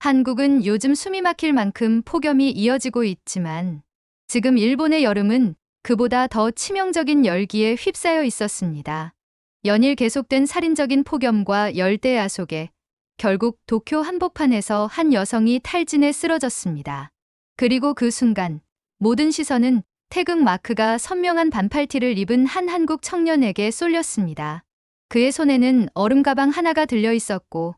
한국은 요즘 숨이 막힐 만큼 폭염이 이어지고 있지만 지금 일본의 여름은 그보다 더 치명적인 열기에 휩싸여 있었습니다. 연일 계속된 살인적인 폭염과 열대 야 속에 결국 도쿄 한복판에서 한 여성이 탈진해 쓰러졌습니다. 그리고 그 순간 모든 시선은 태극 마크가 선명한 반팔티를 입은 한 한국 청년에게 쏠렸습니다. 그의 손에는 얼음 가방 하나가 들려 있었고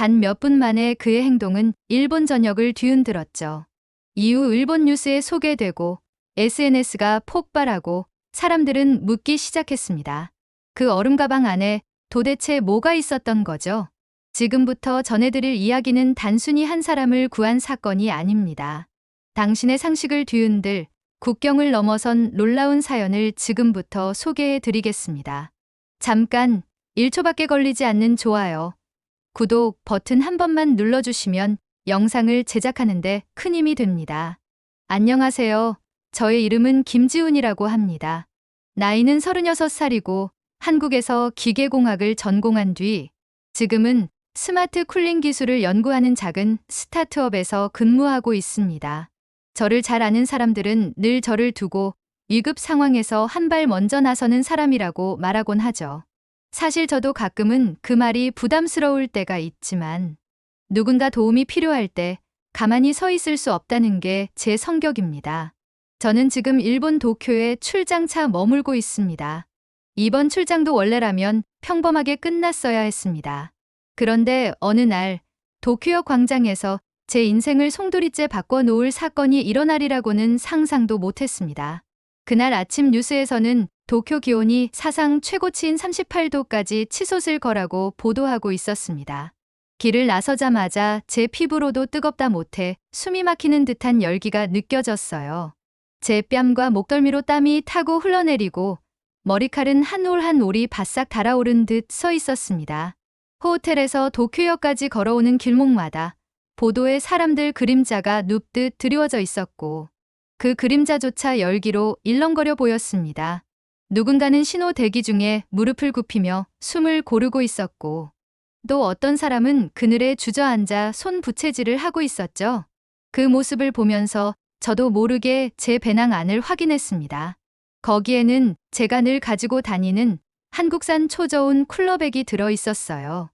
단 몇 분 만에 그의 행동은 일본 전역을 뒤흔들었죠. 이후 일본 뉴스에 소개되고 SNS가 폭발하고 사람들은 묻기 시작했습니다. 그 얼음 가방 안에 도대체 뭐가 있었던 거죠? 지금부터 전해드릴 이야기는 단순히 한 사람을 구한 사건이 아닙니다. 당신의 상식을 뒤흔들 국경을 넘어선 놀라운 사연을 지금부터 소개해 드리겠습니다. 잠깐 1초밖에 걸리지 않는 좋아요, 구독 버튼 한 번만 눌러주시면 영상을 제작하는데 큰 힘이 됩니다. 안녕하세요. 저의 이름은 김지훈이라고 합니다. 나이는 36살이고 한국에서 기계공학을 전공한 뒤 지금은 스마트 쿨링 기술을 연구하는 작은 스타트업에서 근무하고 있습니다. 저를 잘 아는 사람들은 늘 저를 두고 위급 상황에서 한 발 먼저 나서는 사람이라고 말하곤 하죠. 사실 저도 가끔은 그 말이 부담스러울 때가 있지만 누군가 도움이 필요할 때 가만히 서 있을 수 없다는 게 제 성격입니다. 저는 지금 일본 도쿄에 출장차 머물고 있습니다. 이번 출장도 원래라면 평범하게 끝났어야 했습니다. 그런데 어느 날 도쿄역 광장에서 제 인생을 송두리째 바꿔놓을 사건이 일어나리라고는 상상도 못했습니다. 그날 아침 뉴스에서는 도쿄 기온이 사상 최고치인 38도까지 치솟을 거라고 보도하고 있었습니다. 길을 나서자마자 제 피부로도 뜨겁다 못해 숨이 막히는 듯한 열기가 느껴졌어요. 제 뺨과 목덜미로 땀이 타고 흘러내리고 머리칼은 한 올 한 올이 바싹 달아오른 듯 서 있었습니다. 호텔에서 도쿄역까지 걸어오는 길목마다 보도에 사람들 그림자가 눕듯 드리워져 있었고 그 그림자조차 열기로 일렁거려 보였습니다. 누군가는 신호 대기 중에 무릎을 굽히며 숨을 고르고 있었고 또 어떤 사람은 그늘에 주저앉아 손 부채질을 하고 있었죠. 그 모습을 보면서 저도 모르게 제 배낭 안을 확인했습니다. 거기에는 제가 늘 가지고 다니는 한국산 초저온 쿨러백이 들어 있었어요.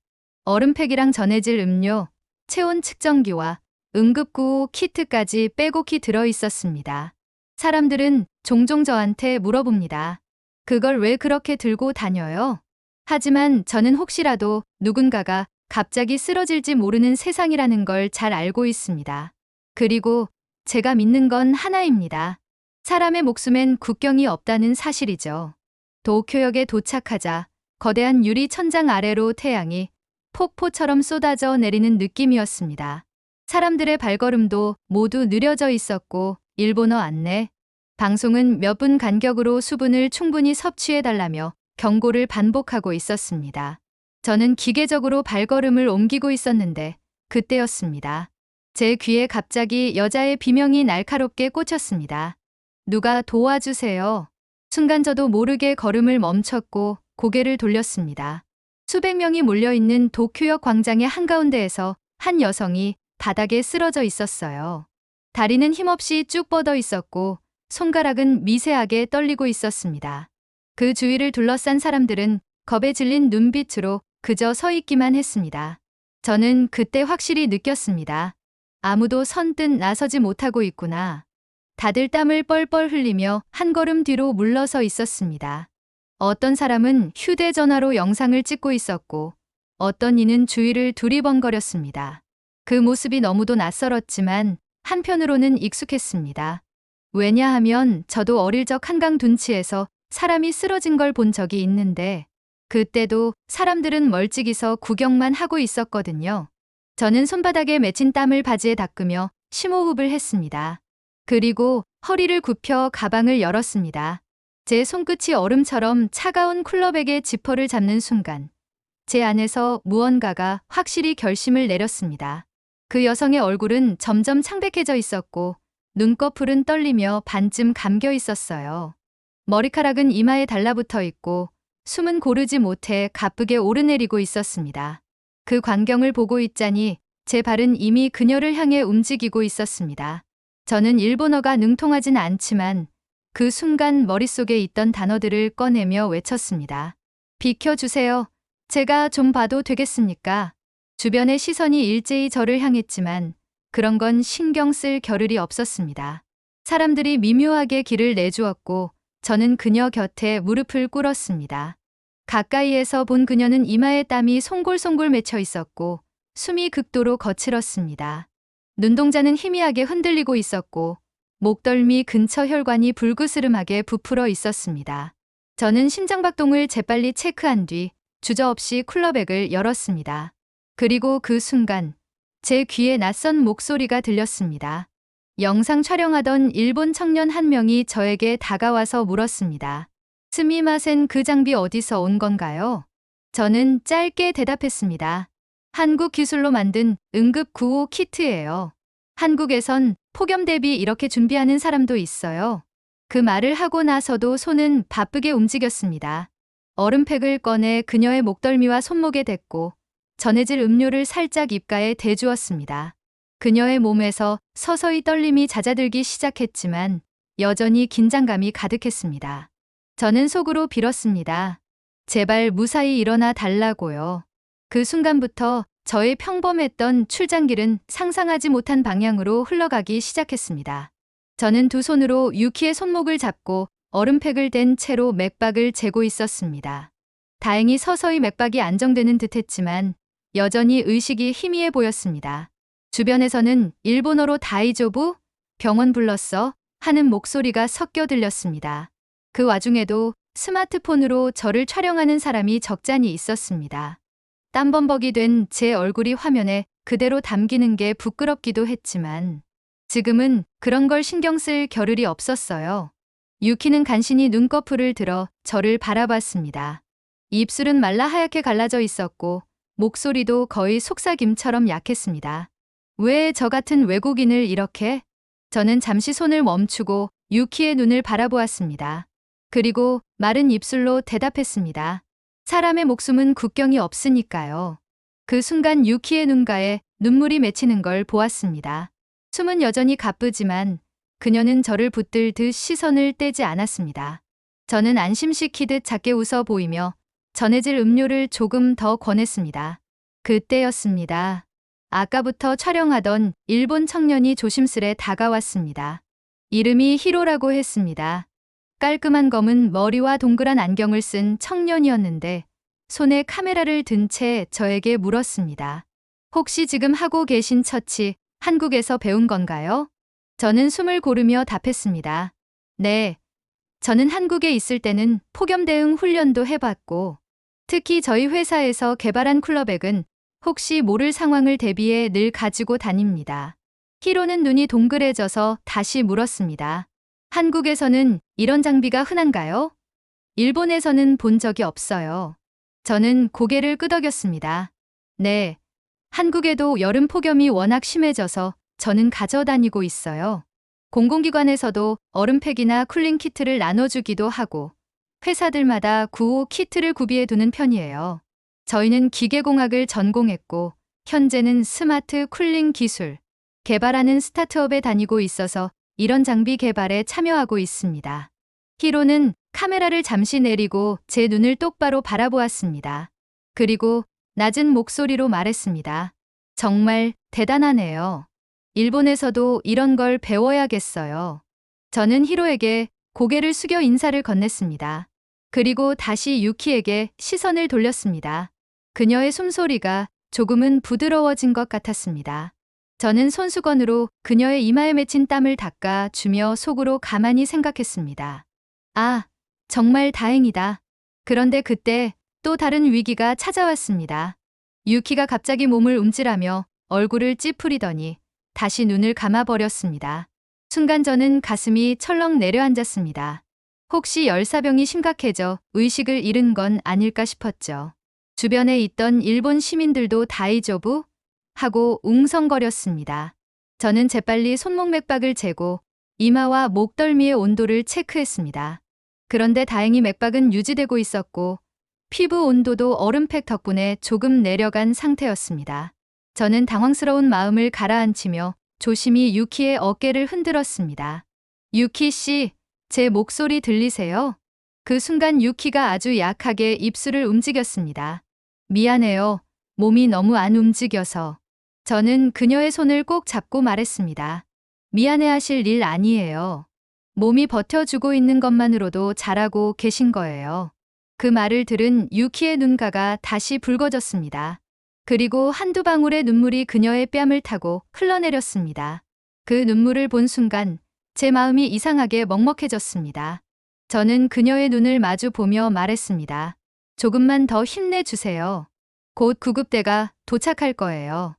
얼음팩이랑 전해질 음료, 체온 측정기와 응급구호 키트까지 빼곡히 들어 있었습니다. 사람들은 종종 저한테 물어봅니다. 그걸 왜 그렇게 들고 다녀요? 하지만 저는 혹시라도 누군가가 갑자기 쓰러질지 모르는 세상이라는 걸 잘 알고 있습니다. 그리고 제가 믿는 건 하나입니다. 사람의 목숨엔 국경이 없다는 사실이죠. 도쿄역에 도착하자 거대한 유리 천장 아래로 태양이 폭포처럼 쏟아져 내리는 느낌이었습니다. 사람들의 발걸음도 모두 느려져 있었고 일본어 안내, 방송은 몇 분 간격으로 수분을 충분히 섭취해 달라며 경고를 반복하고 있었습니다. 저는 기계적으로 발걸음을 옮기고 있었는데 그때였습니다. 제 귀에 갑자기 여자의 비명이 날카롭게 꽂혔습니다. 누가 도와주세요. 순간 저도 모르게 걸음을 멈췄고 고개를 돌렸습니다. 수백 명이 몰려있는 도쿄역 광장의 한가운데에서 한 여성이 바닥에 쓰러져 있었어요. 다리는 힘없이 쭉 뻗어 있었고 손가락은 미세하게 떨리고 있었습니다. 그 주위를 둘러싼 사람들은 겁에 질린 눈빛으로 그저 서 있기만 했습니다. 저는 그때 확실히 느꼈습니다. 아무도 선뜻 나서지 못하고 있구나. 다들 땀을 뻘뻘 흘리며 한 걸음 뒤로 물러서 있었습니다. 어떤 사람은 휴대전화로 영상을 찍고 있었고 어떤 이는 주위를 두리번거렸습니다. 그 모습이 너무도 낯설었지만 한편으로는 익숙했습니다. 왜냐하면 저도 어릴 적 한강 둔치에서 사람이 쓰러진 걸 본 적이 있는데 그때도 사람들은 멀찍이서 구경만 하고 있었거든요. 저는 손바닥에 맺힌 땀을 바지에 닦으며 심호흡을 했습니다. 그리고 허리를 굽혀 가방을 열었습니다. 제 손끝이 얼음처럼 차가운 쿨러백의 지퍼를 잡는 순간 제 안에서 무언가가 확실히 결심을 내렸습니다. 그 여성의 얼굴은 점점 창백해져 있었고 눈꺼풀은 떨리며 반쯤 감겨 있었어요. 머리카락은 이마에 달라붙어 있고 숨은 고르지 못해 가쁘게 오르내리고 있었습니다. 그 광경을 보고 있자니 제 발은 이미 그녀를 향해 움직이고 있었습니다. 저는 일본어가 능통하진 않지만 그 순간 머릿속에 있던 단어들을 꺼내며 외쳤습니다. 비켜주세요. 제가 좀 봐도 되겠습니까? 주변의 시선이 일제히 저를 향했지만 그런 건 신경 쓸 겨를이 없었습니다. 사람들이 미묘하게 길을 내주었고 저는 그녀 곁에 무릎을 꿇었습니다. 가까이에서 본 그녀는 이마에 땀이 송골송골 맺혀 있었고 숨이 극도로 거칠었습니다. 눈동자는 희미하게 흔들리고 있었고 목덜미 근처 혈관이 불그스름하게 부풀어 있었습니다. 저는 심장박동을 재빨리 체크한 뒤 주저없이 쿨러백을 열었습니다. 그리고 그 순간 제 귀에 낯선 목소리가 들렸습니다. 영상 촬영하던 일본 청년 한 명이 저에게 다가와서 물었습니다. 스미마센 그 장비 어디서 온 건가요? 저는 짧게 대답했습니다. 한국 기술로 만든 응급 구호 키트예요. 한국에선 폭염 대비 이렇게 준비하는 사람도 있어요. 그 말을 하고 나서도 손은 바쁘게 움직였습니다. 얼음팩을 꺼내 그녀의 목덜미와 손목에 댔고 전해질 음료를 살짝 입가에 대주었습니다. 그녀의 몸에서 서서히 떨림이 잦아들기 시작했지만 여전히 긴장감이 가득했습니다. 저는 속으로 빌었습니다. 제발 무사히 일어나 달라고요. 그 순간부터 저의 평범했던 출장길은 상상하지 못한 방향으로 흘러가기 시작했습니다. 저는 두 손으로 유키의 손목을 잡고 얼음팩을 댄 채로 맥박을 재고 있었습니다. 다행히 서서히 맥박이 안정되는 듯 했지만 여전히 의식이 희미해 보였습니다. 주변에서는 일본어로 다이조부 병원 불렀어 하는 목소리가 섞여 들렸습니다. 그 와중에도 스마트폰으로 저를 촬영하는 사람이 적잖이 있었습니다. 땀범벅이 된 제 얼굴이 화면에 그대로 담기는 게 부끄럽기도 했지만 지금은 그런 걸 신경 쓸 겨를이 없었어요. 유키는 간신히 눈꺼풀을 들어 저를 바라봤습니다. 입술은 말라 하얗게 갈라져 있었고 목소리도 거의 속삭임처럼 약했습니다. 왜 저 같은 외국인을 이렇게? 저는 잠시 손을 멈추고 유키의 눈을 바라보았습니다. 그리고 마른 입술로 대답했습니다. 사람의 목숨은 국경이 없으니까요. 그 순간 유키의 눈가에 눈물이 맺히는 걸 보았습니다. 숨은 여전히 가쁘지만 그녀는 저를 붙들 듯 시선을 떼지 않았습니다. 저는 안심시키듯 작게 웃어 보이며 전해질 음료를 조금 더 권했습니다. 그때였습니다. 아까부터 촬영하던 일본 청년이 조심스레 다가왔습니다. 이름이 히로라고 했습니다. 깔끔한 검은 머리와 동그란 안경을 쓴 청년이었는데 손에 카메라를 든 채 저에게 물었습니다. 혹시 지금 하고 계신 처치 한국에서 배운 건가요? 저는 숨을 고르며 답했습니다. 네. 저는 한국에 있을 때는 폭염 대응 훈련도 해봤고, 특히 저희 회사에서 개발한 쿨러백은 혹시 모를 상황을 대비해 늘 가지고 다닙니다. 히로는 눈이 동그래져서 다시 물었습니다. 한국에서는 이런 장비가 흔한가요? 일본에서는 본 적이 없어요. 저는 고개를 끄덕였습니다. 네. 한국에도 여름 폭염이 워낙 심해져서 저는 가져다니고 있어요. 공공기관에서도 얼음팩이나 쿨링 키트를 나눠주기도 하고 회사들마다 구호 키트를 구비해 두는 편이에요. 저희는 기계공학을 전공했고 현재는 스마트 쿨링 기술 개발하는 스타트업에 다니고 있어서 이런 장비 개발에 참여하고 있습니다. 히로는 카메라를 잠시 내리고 제 눈을 똑바로 바라보았습니다. 그리고 낮은 목소리로 말했습니다. 정말 대단하네요. 일본에서도 이런 걸 배워야겠어요. 저는 히로에게 고개를 숙여 인사를 건넸습니다. 그리고 다시 유키에게 시선을 돌렸습니다. 그녀의 숨소리가 조금은 부드러워진 것 같았습니다. 저는 손수건으로 그녀의 이마에 맺힌 땀을 닦아 주며 속으로 가만히 생각했습니다. 아, 정말 다행이다. 그런데 그때 또 다른 위기가 찾아왔습니다. 유키가 갑자기 몸을 움찔하며 얼굴을 찌푸리더니 다시 눈을 감아버렸습니다. 순간 저는 가슴이 철렁 내려앉았습니다. 혹시 열사병이 심각해져 의식을 잃은 건 아닐까 싶었죠. 주변에 있던 일본 시민들도 다이조부 하고 웅성거렸습니다. 저는 재빨리 손목 맥박을 재고 이마와 목덜미의 온도를 체크했습니다. 그런데 다행히 맥박은 유지되고 있었고 피부 온도도 얼음팩 덕분에 조금 내려간 상태였습니다. 저는 당황스러운 마음을 가라앉히며 조심히 유키의 어깨를 흔들었습니다. 유키 씨, 제 목소리 들리세요? 그 순간 유키가 아주 약하게 입술을 움직였습니다. 미안해요. 몸이 너무 안 움직여서. 저는 그녀의 손을 꼭 잡고 말했습니다. 미안해하실 일 아니에요. 몸이 버텨주고 있는 것만으로도 잘하고 계신 거예요. 그 말을 들은 유키의 눈가가 다시 붉어졌습니다. 그리고 한두 방울의 눈물이 그녀의 뺨을 타고 흘러내렸습니다. 그 눈물을 본 순간 제 마음이 이상하게 먹먹해졌습니다. 저는 그녀의 눈을 마주 보며 말했습니다. 조금만 더 힘내주세요. 곧 구급대가 도착할 거예요.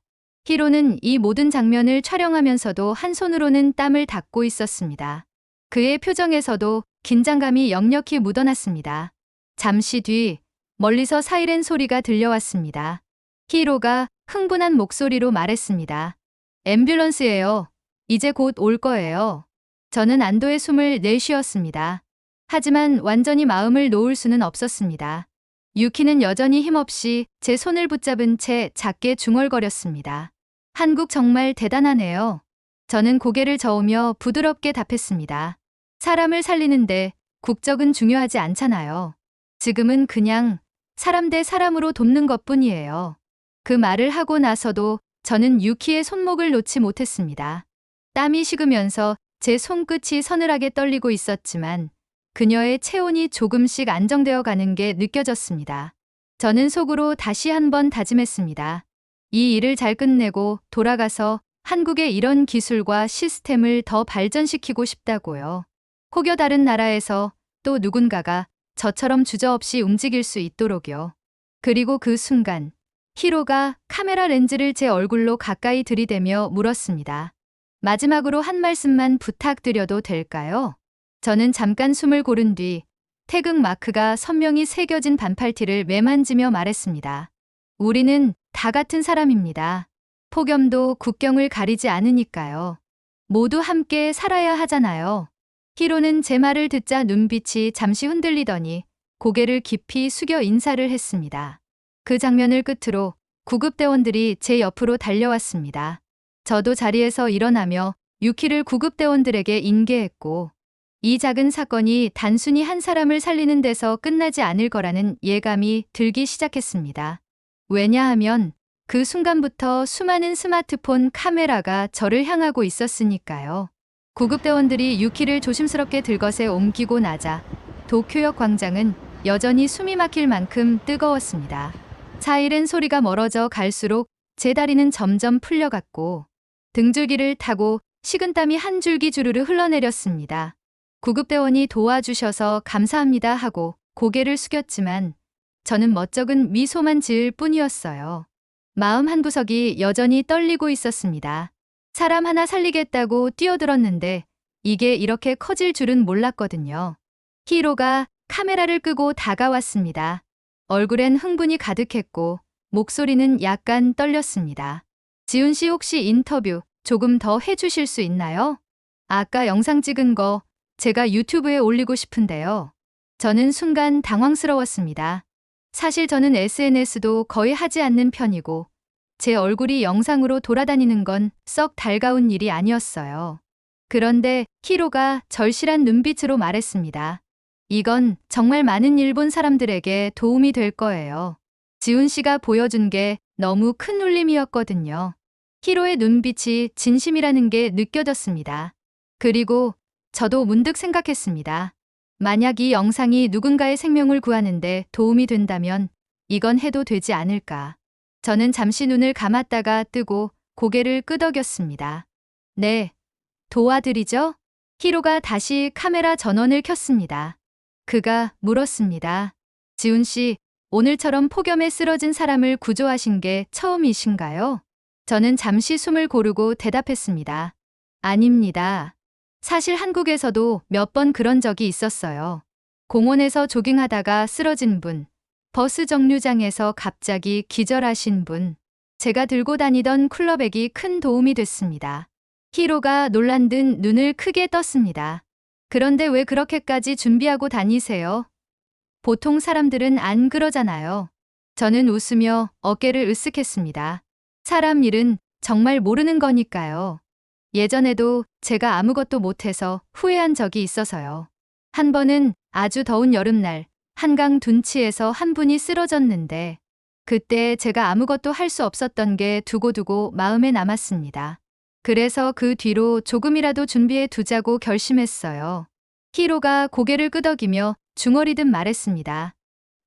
히로는 이 모든 장면을 촬영하면서도 한 손으로는 땀을 닦고 있었습니다. 그의 표정에서도 긴장감이 역력히 묻어났습니다. 잠시 뒤 멀리서 사이렌 소리가 들려왔습니다. 히로가 흥분한 목소리로 말했습니다. 앰뷸런스예요. 이제 곧 올 거예요. 저는 안도의 숨을 내쉬었습니다. 하지만 완전히 마음을 놓을 수는 없었습니다. 유키는 여전히 힘없이 제 손을 붙잡은 채 작게 중얼거렸습니다. 한국 정말 대단하네요. 저는 고개를 저으며 부드럽게 답했습니다. 사람을 살리는데 국적은 중요하지 않잖아요. 지금은 그냥 사람 대 사람으로 돕는 것 뿐이에요. 그 말을 하고 나서도 저는 유키의 손목을 놓지 못했습니다. 땀이 식으면서 제 손끝이 서늘하게 떨리고 있었지만 그녀의 체온이 조금씩 안정되어 가는 게 느껴졌습니다. 저는 속으로 다시 한번 다짐했습니다. 이 일을 잘 끝내고 돌아가서 한국의 이런 기술과 시스템을 더 발전시키고 싶다고요. 혹여 다른 나라에서 또 누군가가 저처럼 주저없이 움직일 수 있도록요. 그리고 그 순간 히로가 카메라 렌즈를 제 얼굴로 가까이 들이대며 물었습니다. 마지막으로 한 말씀만 부탁드려도 될까요? 저는 잠깐 숨을 고른 뒤 태극 마크가 선명히 새겨진 반팔티를 매만지며 말했습니다. 우리는 다 같은 사람입니다. 폭염도 국경을 가리지 않으니까요. 모두 함께 살아야 하잖아요. 히로는 제 말을 듣자 눈빛이 잠시 흔들리더니 고개를 깊이 숙여 인사를 했습니다. 그 장면을 끝으로 구급대원들이 제 옆으로 달려왔습니다. 저도 자리에서 일어나며 유키를 구급대원들에게 인계했고 이 작은 사건이 단순히 한 사람을 살리는 데서 끝나지 않을 거라는 예감이 들기 시작했습니다. 왜냐하면 그 순간부터 수많은 스마트폰 카메라가 저를 향하고 있었으니까요. 구급대원들이 유키를 조심스럽게 들것에 옮기고 나자 도쿄역 광장은 여전히 숨이 막힐 만큼 뜨거웠습니다. 사이렌 소리가 멀어져 갈수록 제 다리는 점점 풀려갔고 등줄기를 타고 식은땀이 한 줄기 주르르 흘러내렸습니다. 구급대원이 도와주셔서 감사합니다 하고 고개를 숙였지만 저는 멋쩍은 미소만 지을 뿐이었어요. 마음 한 구석이 여전히 떨리고 있었습니다. 사람 하나 살리겠다고 뛰어들었는데 이게 이렇게 커질 줄은 몰랐거든요. 히로가 카메라를 끄고 다가왔습니다. 얼굴엔 흥분이 가득했고 목소리는 약간 떨렸습니다. 지훈 씨 혹시 인터뷰 조금 더 해주실 수 있나요? 아까 영상 찍은 거 제가 유튜브에 올리고 싶은데요. 저는 순간 당황스러웠습니다. 사실 저는 SNS도 거의 하지 않는 편이고 제 얼굴이 영상으로 돌아다니는 건 썩 달가운 일이 아니었어요. 그런데 히로가 절실한 눈빛으로 말했습니다. 이건 정말 많은 일본 사람들에게 도움이 될 거예요. 지훈 씨가 보여준 게 너무 큰 울림이었거든요. 히로의 눈빛이 진심이라는 게 느껴졌습니다. 그리고 저도 문득 생각했습니다. 만약 이 영상이 누군가의 생명을 구하는데 도움이 된다면 이건 해도 되지 않을까. 저는 잠시 눈을 감았다가 뜨고 고개를 끄덕였습니다. 네, 도와드리죠? 히로가 다시 카메라 전원을 켰습니다. 그가 물었습니다. 지훈 씨, 오늘처럼 폭염에 쓰러진 사람을 구조하신 게 처음이신가요? 저는 잠시 숨을 고르고 대답했습니다. 아닙니다. 사실 한국에서도 몇 번 그런 적이 있었어요. 공원에서 조깅하다가 쓰러진 분, 버스 정류장에서 갑자기 기절하신 분, 제가 들고 다니던 쿨러백이 큰 도움이 됐습니다. 히로가 놀란 듯 눈을 크게 떴습니다. 그런데 왜 그렇게까지 준비하고 다니세요? 보통 사람들은 안 그러잖아요. 저는 웃으며 어깨를 으쓱했습니다. 사람 일은 정말 모르는 거니까요. 예전에도 제가 아무것도 못해서 후회한 적이 있어서요. 한 번은 아주 더운 여름날 한강 둔치에서 한 분이 쓰러졌는데 그때 제가 아무것도 할 수 없었던 게 두고두고 마음에 남았습니다. 그래서 그 뒤로 조금이라도 준비해 두자고 결심했어요. 히로가 고개를 끄덕이며 중얼이듯 말했습니다.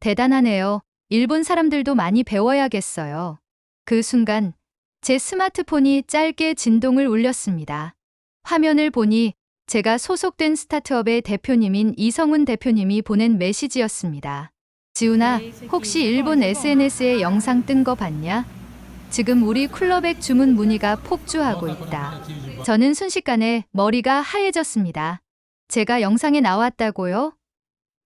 대단하네요. 일본 사람들도 많이 배워야겠어요. 그 순간 제 스마트폰이 짧게 진동을 울렸습니다. 화면을 보니 제가 소속된 스타트업의 대표님인 이성훈 대표님이 보낸 메시지였습니다. 지훈아, 혹시 일본 SNS에 영상 뜬 거 봤냐? 지금 우리 쿨러백 주문 문의가 폭주하고 있다. 저는 순식간에 머리가 하얘졌습니다. 제가 영상에 나왔다고요?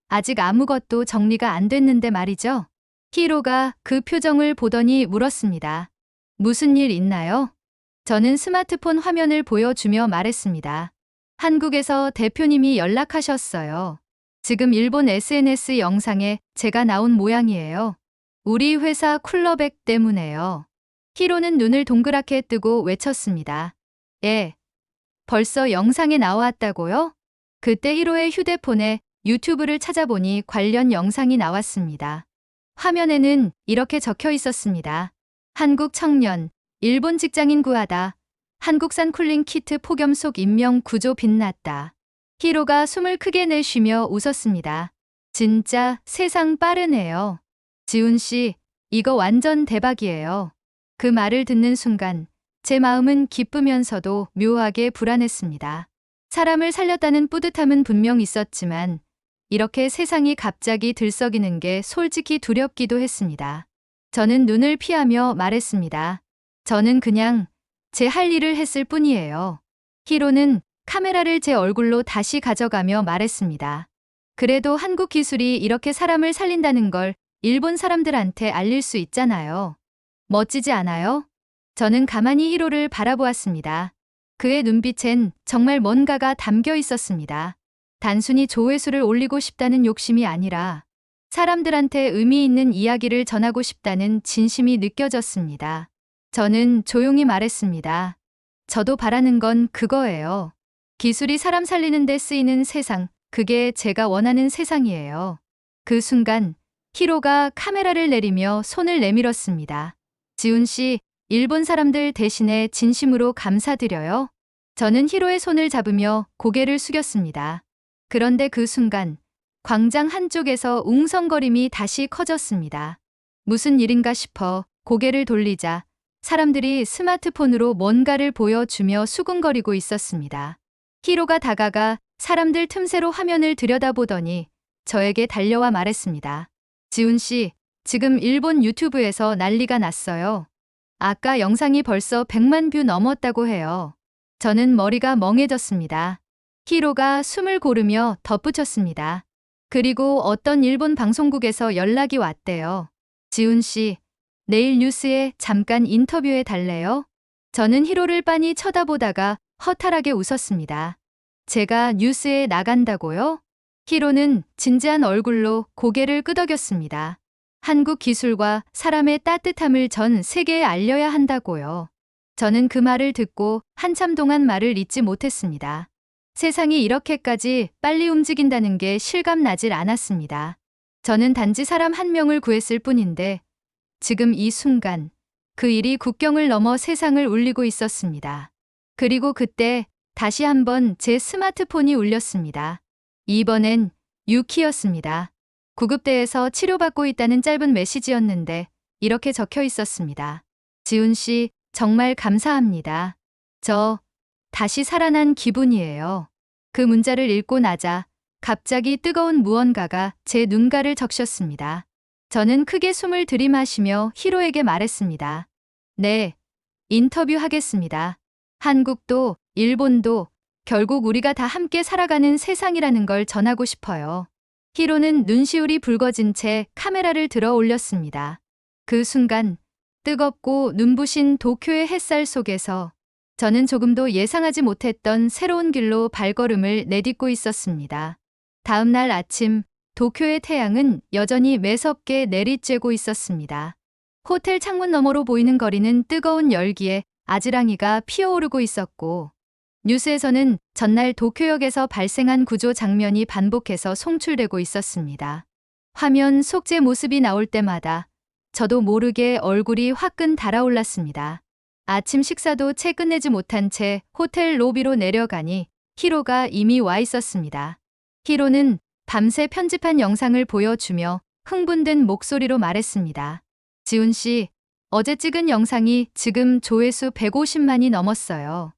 아직 아무것도 정리가 안 됐는데 말이죠. 히로가 그 표정을 보더니 물었습니다. 무슨 일 있나요? 저는 스마트폰 화면을 보여주며 말했습니다. 한국에서 대표님이 연락하셨어요. 지금 일본 SNS 영상에 제가 나온 모양이에요. 우리 회사 쿨러백 때문에요. 히로는 눈을 동그랗게 뜨고 외쳤습니다. 예. 벌써 영상에 나왔다고요? 그때 히로의 휴대폰에 유튜브를 찾아보니 관련 영상이 나왔습니다. 화면에는 이렇게 적혀 있었습니다. 한국 청년, 일본 직장인 구하다. 한국산 쿨링 키트 폭염 속 인명 구조 빛났다. 히로가 숨을 크게 내쉬며 웃었습니다. 진짜 세상 빠르네요. 지훈 씨, 이거 완전 대박이에요. 그 말을 듣는 순간 제 마음은 기쁘면서도 묘하게 불안했습니다. 사람을 살렸다는 뿌듯함은 분명 있었지만 이렇게 세상이 갑자기 들썩이는 게 솔직히 두렵기도 했습니다. 저는 눈을 피하며 말했습니다. 저는 그냥 제 할 일을 했을 뿐이에요. 히로는 카메라를 제 얼굴로 다시 가져가며 말했습니다. 그래도 한국 기술이 이렇게 사람을 살린다는 걸 일본 사람들한테 알릴 수 있잖아요. 멋지지 않아요? 저는 가만히 히로를 바라보았습니다. 그의 눈빛엔 정말 뭔가가 담겨 있었습니다. 단순히 조회수를 올리고 싶다는 욕심이 아니라 사람들한테 의미 있는 이야기를 전하고 싶다는 진심이 느껴졌습니다. 저는 조용히 말했습니다. 저도 바라는 건 그거예요. 기술이 사람 살리는 데 쓰이는 세상, 그게 제가 원하는 세상이에요. 그 순간 히로가 카메라를 내리며 손을 내밀었습니다. 지훈 씨, 일본 사람들 대신에 진심으로 감사드려요. 저는 히로의 손을 잡으며 고개를 숙였습니다. 그런데 그 순간 광장 한쪽에서 웅성거림이 다시 커졌습니다. 무슨 일인가 싶어 고개를 돌리자 사람들이 스마트폰으로 뭔가를 보여주며 수군거리고 있었습니다. 히로가 다가가 사람들 틈새로 화면을 들여다보더니 저에게 달려와 말했습니다. 지훈 씨, 지금 일본 유튜브에서 난리가 났어요. 아까 영상이 벌써 100만 뷰 넘었다고 해요. 저는 머리가 멍해졌습니다. 히로가 숨을 고르며 덧붙였습니다. 그리고 어떤 일본 방송국에서 연락이 왔대요. 지훈 씨, 내일 뉴스에 잠깐 인터뷰해 달래요? 저는 히로를 빤히 쳐다보다가 허탈하게 웃었습니다. 제가 뉴스에 나간다고요? 히로는 진지한 얼굴로 고개를 끄덕였습니다. 한국 기술과 사람의 따뜻함을 전 세계에 알려야 한다고요. 저는 그 말을 듣고 한참 동안 말을 잇지 못했습니다. 세상이 이렇게까지 빨리 움직인다는 게 실감나질 않았습니다. 저는 단지 사람 한 명을 구했을 뿐인데 지금 이 순간 그 일이 국경을 넘어 세상을 울리고 있었습니다. 그리고 그때 다시 한번 제 스마트폰이 울렸습니다. 이번엔 유키였습니다. 구급대에서 치료받고 있다는 짧은 메시지였는데 이렇게 적혀 있었습니다. 지훈 씨, 정말 감사합니다. 저 다시 살아난 기분이에요. 그 문자를 읽고 나자 갑자기 뜨거운 무언가가 제 눈가를 적셨습니다. 저는 크게 숨을 들이마시며 히로에게 말했습니다. 네, 인터뷰하겠습니다. 한국도, 일본도 결국 우리가 다 함께 살아가는 세상이라는 걸 전하고 싶어요. 히로는 눈시울이 붉어진 채 카메라를 들어 올렸습니다. 그 순간 뜨겁고 눈부신 도쿄의 햇살 속에서 저는 조금도 예상하지 못했던 새로운 길로 발걸음을 내딛고 있었습니다. 다음 날 아침 도쿄의 태양은 여전히 매섭게 내리쬐고 있었습니다. 호텔 창문 너머로 보이는 거리는 뜨거운 열기에 아지랑이가 피어오르고 있었고, 뉴스에서는 전날 도쿄역에서 발생한 구조 장면이 반복해서 송출되고 있었습니다. 화면 속 제 모습이 나올 때마다 저도 모르게 얼굴이 화끈 달아올랐습니다. 아침 식사도 채 끝내지 못한 채 호텔 로비로 내려가니 히로가 이미 와 있었습니다. 히로는 밤새 편집한 영상을 보여주며 흥분된 목소리로 말했습니다. 지훈 씨, 어제 찍은 영상이 지금 조회수 150만이 넘었어요.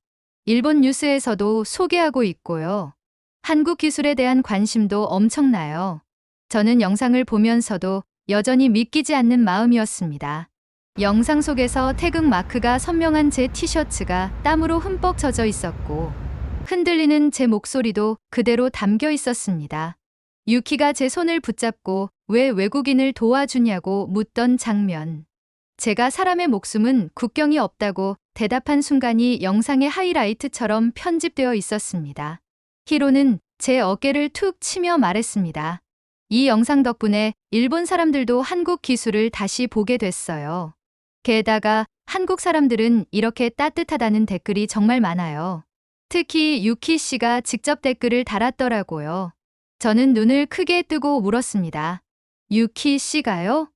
일본 뉴스에서도 소개하고 있고요. 한국 기술에 대한 관심도 엄청나요. 저는 영상을 보면서도 여전히 믿기지 않는 마음이었습니다. 영상 속에서 태극 마크가 선명한 제 티셔츠가 땀으로 흠뻑 젖어 있었고, 흔들리는 제 목소리도 그대로 담겨 있었습니다. 유키가 제 손을 붙잡고 왜 외국인을 도와주냐고 묻던 장면. 제가 사람의 목숨은 국경이 없다고 대답한 순간이 영상의 하이라이트처럼 편집되어 있었습니다. 히로는 제 어깨를 툭 치며 말했습니다. 이 영상 덕분에 일본 사람들도 한국 기술을 다시 보게 됐어요. 게다가 한국 사람들은 이렇게 따뜻하다는 댓글이 정말 많아요. 특히 유키 씨가 직접 댓글을 달았더라고요. 저는 눈을 크게 뜨고 물었습니다. 유키 씨가요?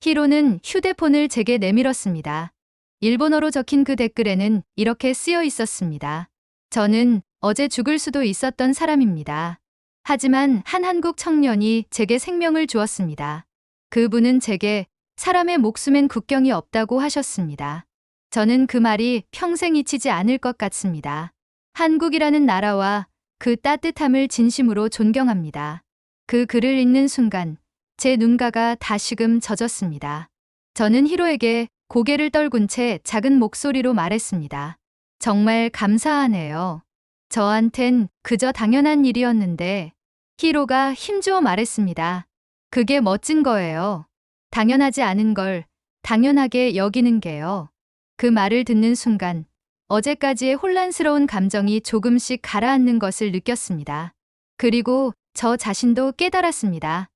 히로는 휴대폰을 제게 내밀었습니다. 일본어로 적힌 그 댓글에는 이렇게 쓰여 있었습니다. 저는 어제 죽을 수도 있었던 사람입니다. 하지만 한 한국 청년이 제게 생명을 주었습니다. 그분은 제게 사람의 목숨엔 국경이 없다고 하셨습니다. 저는 그 말이 평생 잊히지 않을 것 같습니다. 한국이라는 나라와 그 따뜻함을 진심으로 존경합니다. 그 글을 읽는 순간 제 눈가가 다시금 젖었습니다. 저는 히로에게 고개를 떨군 채 작은 목소리로 말했습니다. 정말 감사하네요. 저한텐 그저 당연한 일이었는데 히로가 힘주어 말했습니다. 그게 멋진 거예요. 당연하지 않은 걸 당연하게 여기는 게요. 그 말을 듣는 순간 어제까지의 혼란스러운 감정이 조금씩 가라앉는 것을 느꼈습니다. 그리고 저 자신도 깨달았습니다.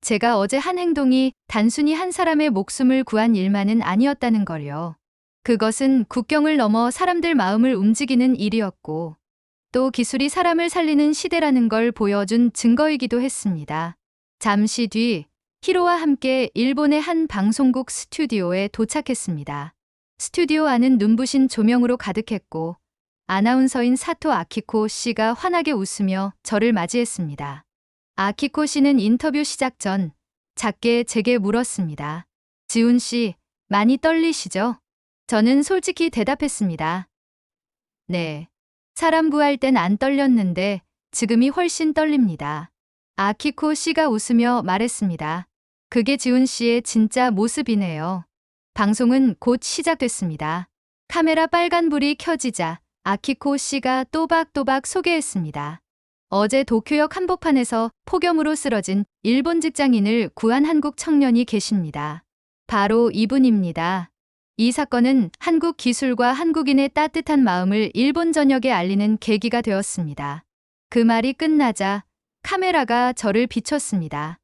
제가 어제 한 행동이 단순히 한 사람의 목숨을 구한 일만은 아니었다는 걸요. 그것은 국경을 넘어 사람들 마음을 움직이는 일이었고, 또 기술이 사람을 살리는 시대라는 걸 보여준 증거이기도 했습니다. 잠시 뒤, 히로와 함께 일본의 한 방송국 스튜디오에 도착했습니다. 스튜디오 안은 눈부신 조명으로 가득했고, 아나운서인 사토 아키코 씨가 환하게 웃으며 저를 맞이했습니다. 아키코 씨는 인터뷰 시작 전 작게 제게 물었습니다. 지훈 씨, 많이 떨리시죠? 저는 솔직히 대답했습니다. 네. 사람 구할 땐 안 떨렸는데 지금이 훨씬 떨립니다. 아키코 씨가 웃으며 말했습니다. 그게 지훈 씨의 진짜 모습이네요. 방송은 곧 시작됐습니다. 카메라 빨간불이 켜지자 아키코 씨가 또박또박 소개했습니다. 어제 도쿄역 한복판에서 폭염으로 쓰러진 일본 직장인을 구한 한국 청년이 계십니다. 바로 이분입니다. 이 사건은 한국 기술과 한국인의 따뜻한 마음을 일본 전역에 알리는 계기가 되었습니다. 그 말이 끝나자 카메라가 저를 비췄습니다.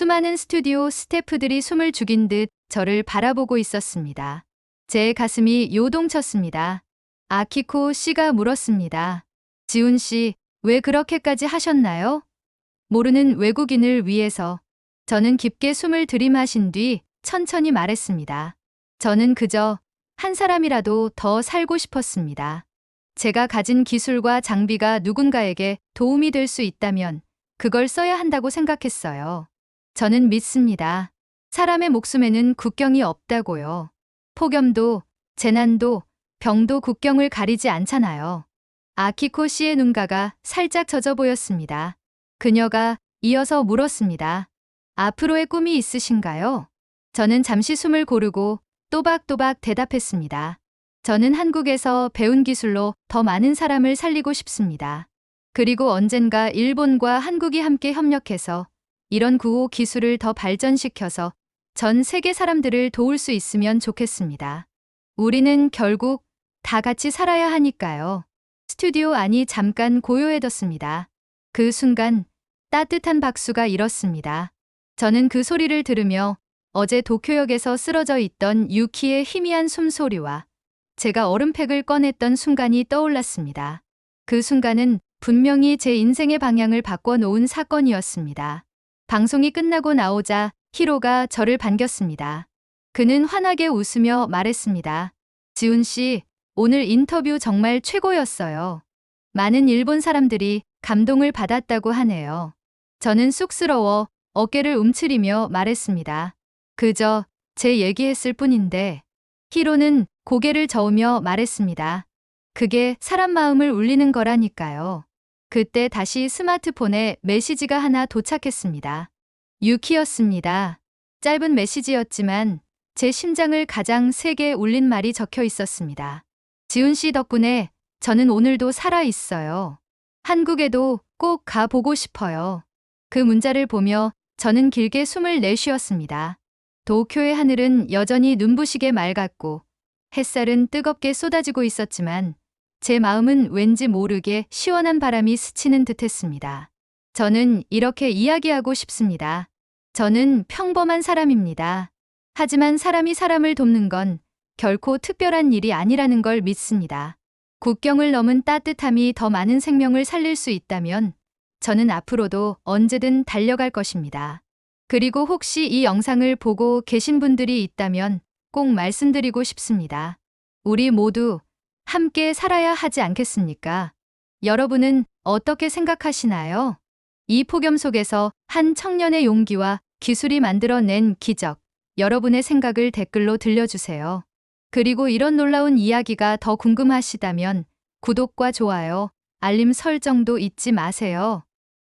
수많은 스튜디오 스태프들이 숨을 죽인 듯 저를 바라보고 있었습니다. 제 가슴이 요동쳤습니다. 아키코 씨가 물었습니다. 지훈 씨, 왜 그렇게까지 하셨나요? 모르는 외국인을 위해서 저는 깊게 숨을 들이마신 뒤 천천히 말했습니다. 저는 그저 한 사람이라도 더 살고 싶었습니다. 제가 가진 기술과 장비가 누군가에게 도움이 될 수 있다면 그걸 써야 한다고 생각했어요. 저는 믿습니다. 사람의 목숨에는 국경이 없다고요. 폭염도, 재난도, 병도 국경을 가리지 않잖아요. 아키코 씨의 눈가가 살짝 젖어 보였습니다. 그녀가 이어서 물었습니다. 앞으로의 꿈이 있으신가요? 저는 잠시 숨을 고르고 또박또박 대답했습니다. 저는 한국에서 배운 기술로 더 많은 사람을 살리고 싶습니다. 그리고 언젠가 일본과 한국이 함께 협력해서 이런 구호 기술을 더 발전시켜서 전 세계 사람들을 도울 수 있으면 좋겠습니다. 우리는 결국 다 같이 살아야 하니까요. 스튜디오 안이 잠깐 고요해졌습니다. 그 순간 따뜻한 박수가 일었습니다. 저는 그 소리를 들으며 어제 도쿄역에서 쓰러져 있던 유키의 희미한 숨소리와 제가 얼음팩을 꺼냈던 순간이 떠올랐습니다. 그 순간은 분명히 제 인생의 방향을 바꿔놓은 사건이었습니다. 방송이 끝나고 나오자 히로가 저를 반겼습니다. 그는 환하게 웃으며 말했습니다. 지훈 씨, 오늘 인터뷰 정말 최고였어요. 많은 일본 사람들이 감동을 받았다고 하네요. 저는 쑥스러워 어깨를 움츠리며 말했습니다. 그저 제 얘기했을 뿐인데. 히로는 고개를 저으며 말했습니다. 그게 사람 마음을 울리는 거라니까요. 그때 다시 스마트폰에 메시지가 하나 도착했습니다. 유키였습니다. 짧은 메시지였지만 제 심장을 가장 세게 울린 말이 적혀 있었습니다. 지훈 씨 덕분에 저는 오늘도 살아 있어요. 한국에도 꼭 가보고 싶어요. 그 문자를 보며 저는 길게 숨을 내쉬었습니다. 도쿄의 하늘은 여전히 눈부시게 맑았고 햇살은 뜨겁게 쏟아지고 있었지만 제 마음은 왠지 모르게 시원한 바람이 스치는 듯 했습니다. 저는 이렇게 이야기하고 싶습니다. 저는 평범한 사람입니다. 하지만 사람이 사람을 돕는 건 결코 특별한 일이 아니라는 걸 믿습니다. 국경을 넘은 따뜻함이 더 많은 생명을 살릴 수 있다면 저는 앞으로도 언제든 달려갈 것입니다. 그리고 혹시 이 영상을 보고 계신 분들이 있다면 꼭 말씀드리고 싶습니다. 우리 모두 함께 살아야 하지 않겠습니까? 여러분은 어떻게 생각하시나요? 이 폭염 속에서 한 청년의 용기와 기술이 만들어낸 기적, 여러분의 생각을 댓글로 들려주세요. 그리고 이런 놀라운 이야기가 더 궁금하시다면 구독과 좋아요, 알림 설정도 잊지 마세요.